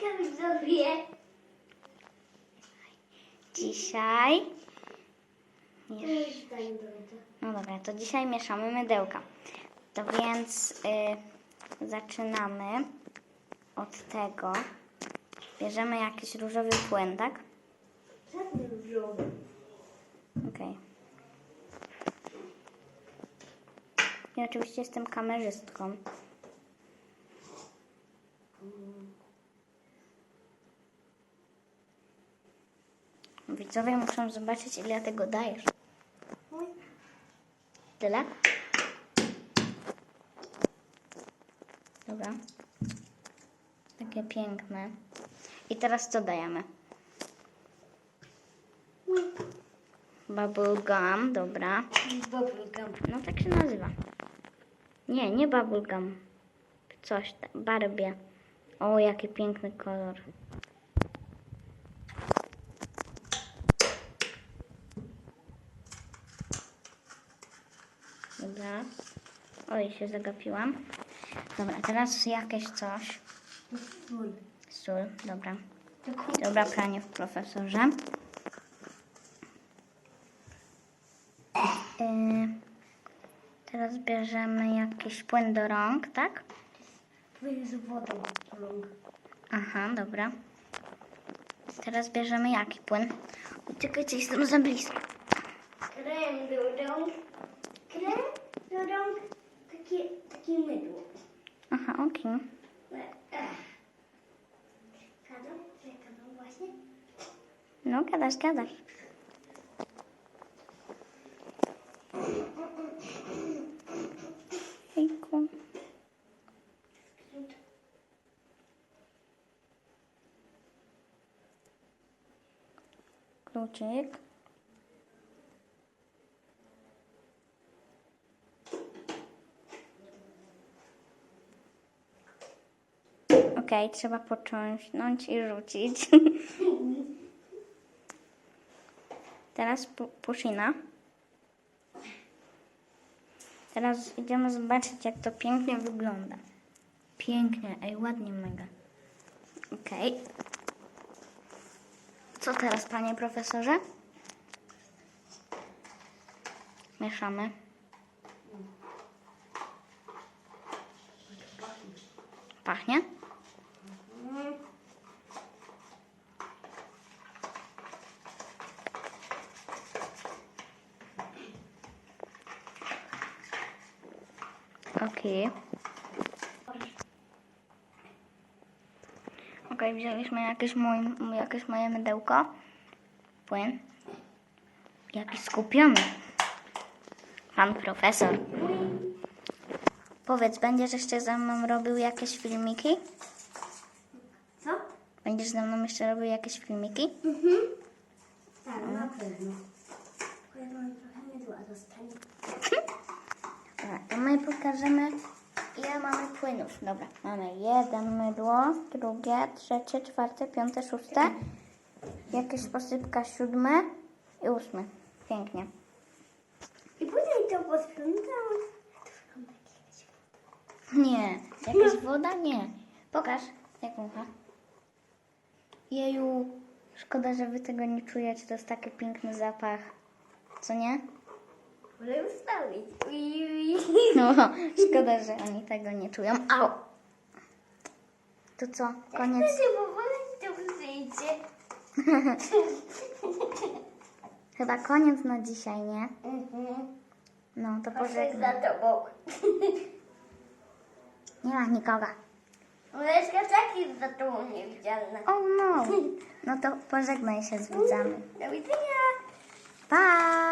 Hejka widzowie. Dzisiaj. Już daj mi dojdę. No dobra, to dzisiaj mieszamy mydełka. To więc y, zaczynamy od tego. Bierzemy jakiś różowy płyn, tak? Żadny różowy. Okej. I oczywiście jestem kamerzystką. Widzowie muszą zobaczyć, ile tego dajesz. Tyle? Dobra. Takie piękne. I teraz co dajemy? Mój. Bubble gum, dobra. Bubblegum. No tak się nazywa. Nie, nie bubble gum. Coś tam, Barbie. O, jaki piękny kolor. Dobra. Oj, się zagapiłam. Dobra, teraz jakieś coś. Mój. Sól, dobra. Dobra, pranie w profesorze. Yy, teraz bierzemy jakiś płyn do rąk, tak? Płynie z wodą. rąk. Aha, dobra. Teraz bierzemy jaki płyn? Uciekajcie, jestem za blisko. Krem do rąk. pouquinho. Cada um, cada um gosta. Não, cada um, cada um. Ключик. Okej, trzeba począsnąć i rzucić. Teraz pu- puszina. Teraz idziemy zobaczyć, jak to pięknie wygląda. Pięknie, ej, ładnie mega. Okej. Co teraz, panie profesorze? Mieszamy. Pachnie? Okej. Okej, wzięliśmy jakieś, mój, jakieś moje mydełko. Płyn. Jaki skupiony. Pan profesor. Powiedz, będziesz jeszcze ze mną robił jakieś filmiki? Co? Będziesz ze mną jeszcze robił jakieś filmiki? Mhm. Tak, na pewno. Ja mam trochę mydła zostanie. Dobra, to my pokażemy, ile mamy płynów. Dobra, mamy jeden mydło, drugie, trzecie, czwarte, piąte, szóste. Jakieś posypka siódme i ósme. Pięknie. I później to posprzątał. To wygląda jak jakaś Nie, jakaś woda? Nie. Pokaż, jak mucha. Jeju, szkoda, że wy tego nie czujecie. To jest taki piękny zapach. Co nie? Ui, ui. No, szkoda, że oni tego nie czują. Au! To co, koniec? Chcecie powoli to wyjdzie. Chyba koniec na dzisiaj, nie? Mhm. No, to pożegnaj. za tobą. Nie ma nikogo. Leszka taki za tobą niewidzialna. O no. No to pożegnaj się z widzami. Do widzenia. Pa!